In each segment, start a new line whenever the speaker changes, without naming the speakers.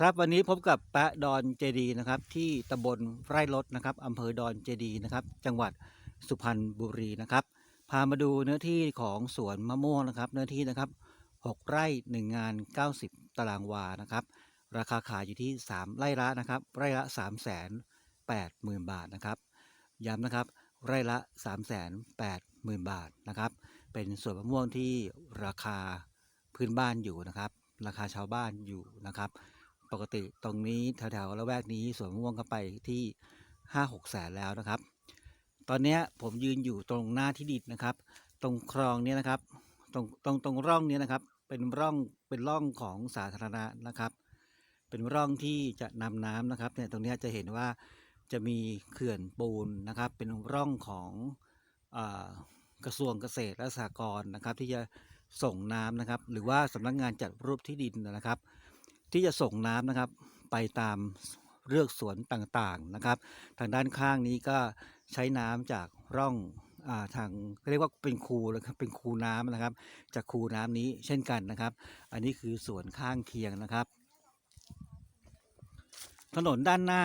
ครับวันนี้พบกับแปะดอนเจดีนะครับ ที่ตำบลไร่รถนะครับอำเภอดอนเจดีนะครับ จังหวัดสุพรรณบุรีนะครับ พามาดูเนื้อที่ของสวนมะม่วงนะครับ เนื้อที่นะครับ 6 ไร่ 1 งาน 90 ตารางวานะครับ ราคาขายอยู่ที่ 3 ไร่ละนะครับ ไร่ละ 3 8 0 0 0 0 บาทนะครับ ย้ำนะครับ ไร่ละ 3 8 0 0 0 0 บาทนะครับ เป็นสวนมะม่วงที่ราคาพื้นบ้านอยู่นะครับ ราคาชาวบ้านอยู่นะครับ กติตรงนี้แถวๆละแวกนี้สวนมะ่วงก็ไปที่ห้าหกแสนแล้วนะครับ ตอนนี้ผมยืนอยู่ตรงหน้าที่ดินนะครับ ตรงคลองเนี้ยนะครับ ตรงตรงตรงร่องเนี้ยนะครับ เป็นร่องเป็นร่องของสาธารณะนะครับ เป็นร่องที่จะนำน้ำนะครับเนี่ยตรงนี้จะเห็นว่าจะมีเขื่อนปูนนะครับ เป็นร่องของอกระทรวงเกษตรและสหกรณ์นะครับ ที่จะส่งน้ำนะครับ หรือว่าสำนักงานจัดรูปที่ดินนะครับ ที่จะส่งน้ำนะครับ ไปตามเรือกสวนต่างๆนะครับ ทางด้านข้างนี้ก็ใช้น้ำจากร่องอาทางเรียกว่าเป็นคูนะครับเป็นคูน้ำนะครับ จากคูน้ำนี้เช่นกันนะครับ อันนี้คือสวนข้างเคียงนะครับ ถนนด้านหน้า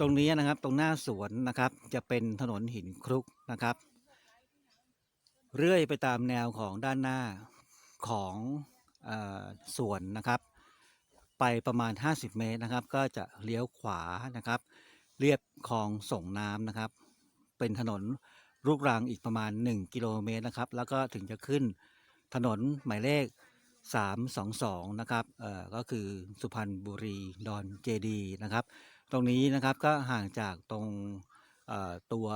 ตรงนี้นะครับ ตรงหน้าสวนนะครับ จะเป็นถนนหินคลุกนะครับ เรื่อยไปตามแนวของด้านหน้าของออสวนนะครับ ไปประมาณ 50 เมตรนะครับ ก็จะเลี้ยวขวานะครับ เรียบคลองส่งน้ำนะครับ เป็นถนนลูกรังอีกประมาณ 1 กิโลเมตรนะครับ แล้วก็ถึงจะขึ้นถนนหมายเลข 322 นะครับ เอ่อ ก็คือสุพรรณบุรีดอนเจดีนะครับ ตรงนี้นะครับก็ห่างจากตรงตัว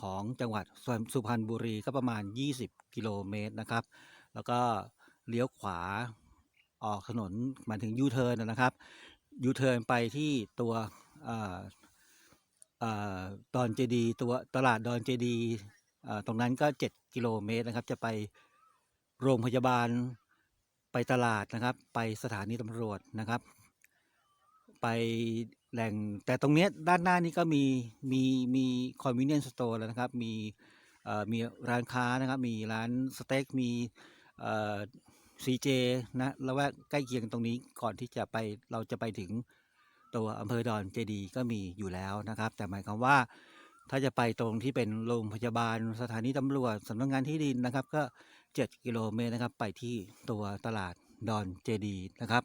ของจังหวัดสุพรรณบุรีก็ประมาณ 20 กิโลเมตรนะครับ แล้วก็เลี้ยวขวา ออกถนนหมายถึงยูเทิร์นนะครับยูเทิร์นไปที่ตัวออเอ่อดอนเจดีตัวตลาดดอนเจดีตรงนั้นก็ 7 กิโลเมตรนะครับ จะไปโรงพยาบาลไปตลาดนะครับ ไปสถานีตำรวจนะครับ ไปแหล่งแต่ตรงนี้ด้านหน้านี้ก็มีมีมีคอนเวเนียนสโตร์แล้วนะครับ มีมีร้านค้านะครับ มีร้านสเต็กมี ซีเจนะแล้วแวกใกล้เคียงตรงนี้ก่อนที่จะไปเราจะไปถึงตัวอำเภอดอนเจดีก็มีอยู่แล้วนะครับ แต่หมายความว่าถ้าจะไปตรงที่เป็นโรงพยาบาลสถานีตำรวจสำนักงานที่ดินนะครับ ก็ 7 กิโลเมตรนะครับ ไปที่ตัวตลาดดอนเจดีนะครับ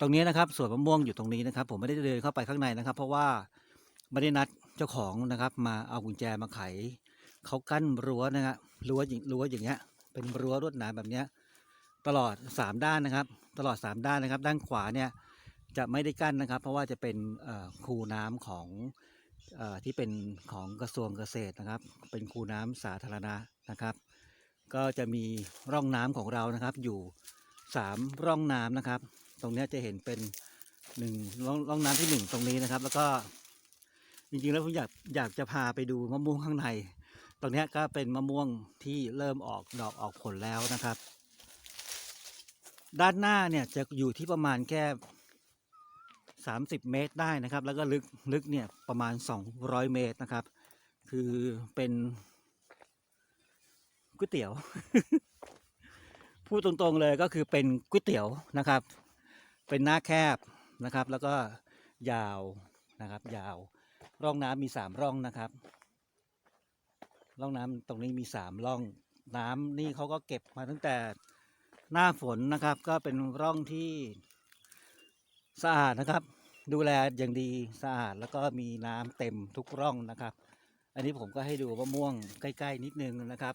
ตรงนี้นะครับสวนมะม่วงอยู่ตรงนี้นะครับ ผมไม่ได้เดินเข้าไปข้างในนะครับ เพราะว่าไม่ได้นัดเจ้าของนะครับ มาเอากุญแจมาไขเขากั้นรั้วนะครับรั้วอย่างรั้วอย่างเงี้ยเป็นรั้วรวดหนามแบบเนี้ย ตลอด 3 ด้านนะครับ ตลอด 3 ด้านนะครับ ด้านขวาเนี่ยจะไม่ได้กั้นนะครับ เพราะว่าจะเป็นคูน้ำของอที่เป็นของกระทรวงเกษตรนะครับ เป็นคูน้ำสาธารณะนะครับ ก็จะมีร่องน้ำของเรานะครับอยู่สามร่องน้ำนะครับ ตรงนี้จะเห็นเป็นหนึ่งร่องร่องน้ำที่หนึ่งตรงนี้นะครับ แล้วก็จริงๆแล้วผมอยากอยากจะพาไปดูมะม่วงข้างใน ตรงนี้ก็เป็นมะม่วงที่เริ่มออกดอกออกผลแล้วนะครับ ด้านหน้าเนี่ยจะอยู่ที่ประมาณแค่สามสิบเมตรได้นะครับ แล้วก็ลึกลึกเนี่ยประมาณสองร้อยเมตรนะครับ คือเป็นก๋วยเตี๋ยว พูดตรงๆเลยก็คือเป็นก๋วยเตี๋ยวนะครับ เป็นหน้าแคบนะครับ แล้วก็ยาวนะครับ ยาว ร่องน้ำมีสามร่องนะครับ ร่องน้ำตรงนี้มีสามร่องน้ำนี่เขาก็เก็บมาตั้งแต่ หน้าฝนนะครับ ก็เป็นร่องที่สะอาดนะครับ ดูแลอย่างดีสะอาดแล้วก็มีน้ำเต็มทุกร่องนะครับ อันนี้ผมก็ให้ดูมะม่วงใกล้ ๆ นิดนึงนะครับ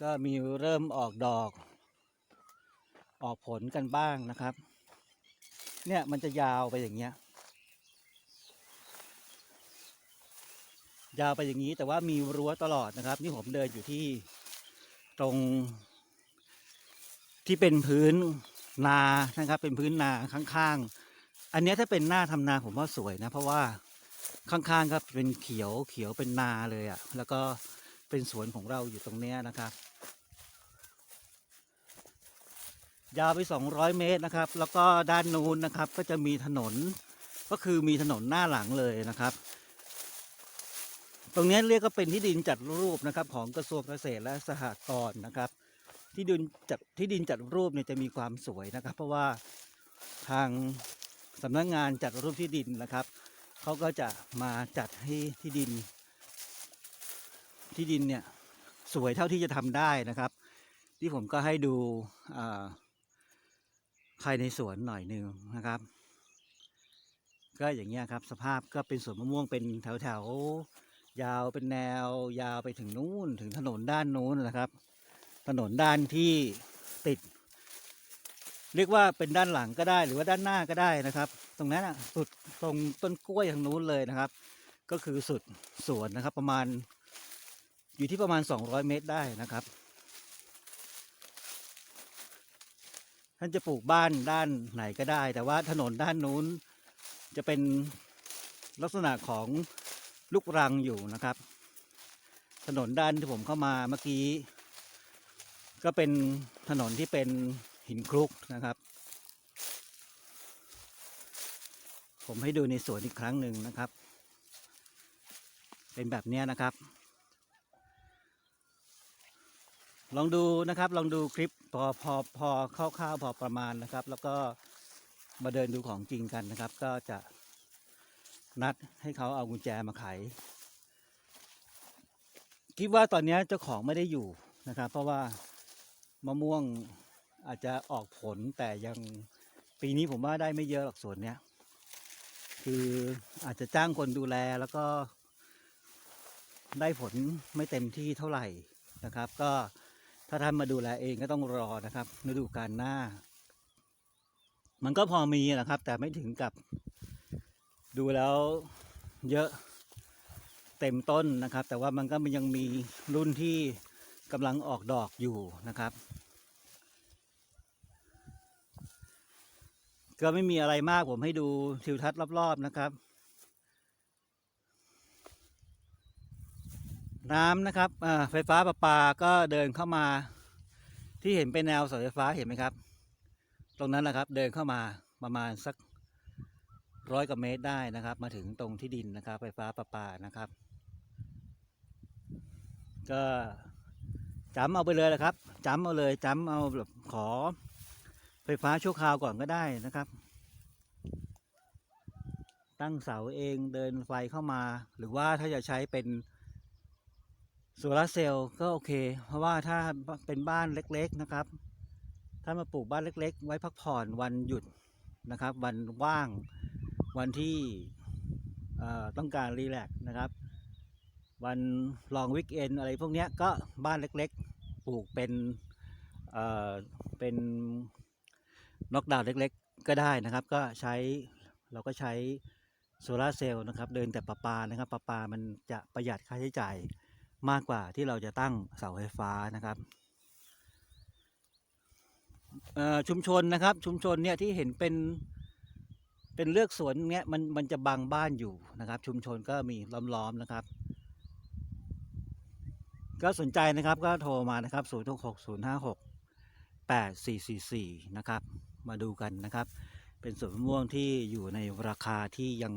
ก็มีเริ่มออกดอก ออกผลกันบ้างนะครับ เนี่ยมันจะยาวไปอย่างเงี้ยยาวไปอย่างนี้แต่ว่ามีรั้วตลอดนะครับ นี่ผมเดินอยู่ที่ตรง ที่เป็นพื้นนานะครับ เป็นพื้นนาข้างๆ อันนี้ถ้าเป็นหน้าทำนาผมว่าสวยนะ เพราะว่าข้างๆก็เป็นเขียวเขียวเป็นนาเลยอะ่ะ แล้วก็เป็นสวนของเราอยู่ตรงเนี้ยนะครับ ยาวไป 200 เมตรนะครับ แล้วก็ด้านนู้นนะครับ ก็จะมีถนนก็คือมีถนนหน้าหลังเลยนะครับ ตรงนี้เรียกก็เป็นที่ดินจัดรูปนะครับ ของกระทรวงเกษตรและสหกรณ์นะครับ ที่ดินจัดที่ดินจัดรูปเนี่ยจะมีความสวยนะครับ เพราะว่าทางสำนักงานจัดรูปที่ดินนะครับเขาก็จะมาจัดให้ที่ดิน ที่ดินเนี่ยสวยเท่าที่จะทำได้นะครับ ที่ผมก็ให้ดูภายในสวนหน่อยหนึ่งนะครับ ก็อย่างเงี้ยครับ สภาพก็เป็นสวนมะม่วงเป็นแถวแถวๆยาวเป็นแนวยาวไปถึงนู้นถึงถนนด้านนู้นนะครับ ถนนด้านที่ติด เรียกว่าเป็นด้านหลังก็ได้หรือว่าด้านหน้าก็ได้นะครับ ตรงนั้นอะสุดตรงต้นกล้วยทางนู้นเลยนะครับ ก็คือสุดสวนนะครับ ประมาณอยู่ที่ประมาณ 200 เมตรได้นะครับ ท่านจะปลูกบ้านด้านไหนก็ได้ แต่ว่าถนนด้านนู้นจะเป็นลักษณะของลูกรังอยู่นะครับ ถนนด้านที่ผมเข้ามาเมื่อกี้ ก็เป็นถนนที่เป็นหินคลุกนะครับ ผมให้ดูในสวนอีกครั้งหนึ่งนะครับ เป็นแบบนี้นะครับ ลองดูนะครับ ลองดูคลิปพอพอพอคร่าวๆพอประมาณนะครับ แล้วก็มาเดินดูของจริงกันนะครับ ก็จะนัดให้เขาเอากุญแจมาไข คิดว่าตอนนี้เจ้าของไม่ได้อยู่นะครับ เพราะว่า มะม่วงอาจจะออกผลแต่ยังปีนี้ผมว่าได้ไม่เยอะหรอกสวนเนี้ยคืออาจจะจ้างคนดูแลแล้วก็ ได้ผลไม่เต็มที่เท่าไหร่นะครับ ก็ถ้าท่านมาดูแลเองก็ต้องรอนะครับฤดูกาลหน้า มันก็พอมีนะครับ แต่ไม่ถึงกับดูแล้วเยอะเต็มต้นนะครับ แต่ว่ามันก็มันยังมีรุ่นที่ กำลังออกดอกอยู่นะครับ ก็ไม่มีอะไรมากผมให้ดูทิวทัศน์รอบๆนะครับ น้ำนะครับไฟฟ้าประปาก็เดินเข้ามา ที่เห็นเป็นแนวเสาไฟฟ้าเห็นไหมครับ ตรงนั้นแหละครับเดินเข้ามาประมาณสักร้อยกว่าเมตรได้นะครับ มาถึงตรงที่ดินนะครับ ไฟฟ้าประปานะครับ ก็ จำเอาไปเลยแหละครับจำเอาเลยจำเอาแบบขอไฟฟ้าชั่วคราวก่อนก็ได้นะครับ ตั้งเสาเองเดินไฟเข้ามา หรือว่าถ้าจะใช้เป็นโซลาร์เซลล์ก็โอเค เพราะว่าถ้าเป็นบ้านเล็กๆนะครับ ถ้ามาปลูกบ้านเล็ก ๆ ไว้พักผ่อนวันหยุดนะครับ วันว่างวันที่ต้องการรีแลกซ์นะครับ วันลองวิกเอนอะไรพวกนี้ก็บ้านเล็กๆ ปลูกเป็นเอ่อเป็นน็อกดาวน์เล็กๆ ก็ได้นะครับ ก็ใช้เราก็ใช้โซลาร์เซลล์นะครับ เดินแต่ประปานะครับประปามันจะประหยัดค่าใช้จ่ายมากกว่าที่เราจะตั้งเสาไฟฟ้านะครับชุมชนนะครับชุมชนเนี่ยที่เห็นเป็นเป็นเลือกสวนเนี้ยมันมันจะบังบ้านอยู่นะครับ ชุมชนก็มีล้อมๆนะครับ ก็สนใจนะครับก็โทรมานะครับ 0 6 6 0 5 6 8 4 4 4 นะครับ มาดูกันนะครับ เป็นสวนมะม่วงที่อยู่ในราคาที่ยัง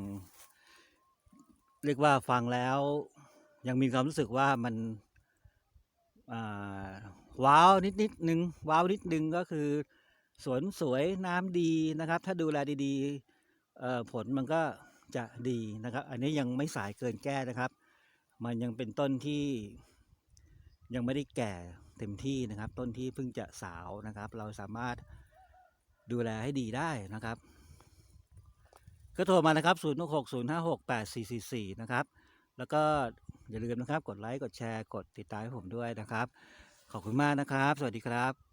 เรียกว่าฟังแล้ว ยังมีความรู้สึกว่ามันว้าวนิดนิดนึงว้าวนิดนึงก็คือ สวนสวยน้ำดีนะครับ ถ้าดูแลดีๆผลมันก็จะดีนะครับ อันนี้ยังไม่สายเกินแก้นะครับ มันยังเป็นต้นที่ ยังไม่ได้แก่เต็มที่นะครับ ต้นที่เพิ่งจะสาวนะครับ เราสามารถดูแลให้ดีได้นะครับ ก็โทรมานะครับ 0 6 6 0 5 6 8 4 4 4 นะครับ แล้วก็อย่าลืมนะครับ กดไลค์ กดแชร์ กดติดตามให้ผมด้วยนะครับ ขอบคุณมากนะครับ สวัสดีครับ